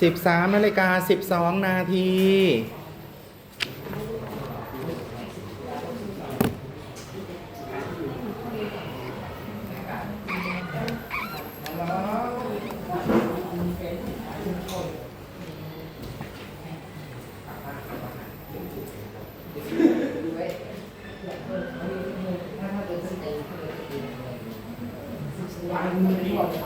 13นาฬิกา12 นาทีวันนี้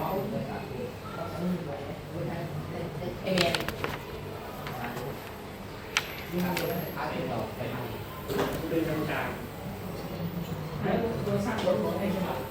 ฬิกาสิบ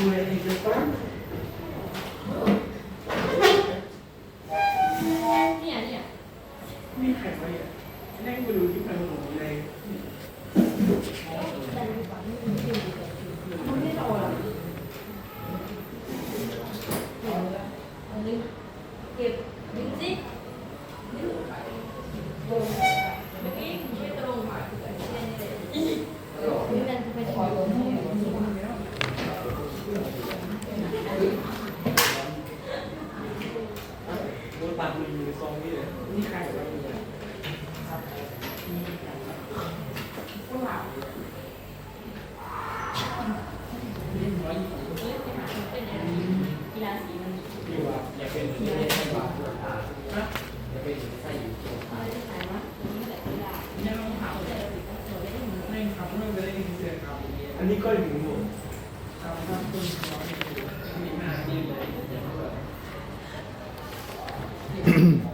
you want to take this one? นนี้ก็อยู่หมดครับครับคุณน้อยมีหน้าดีเลย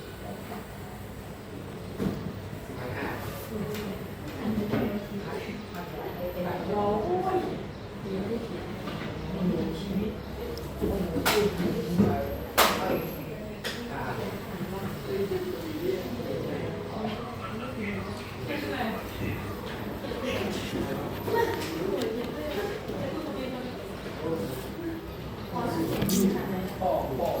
哦。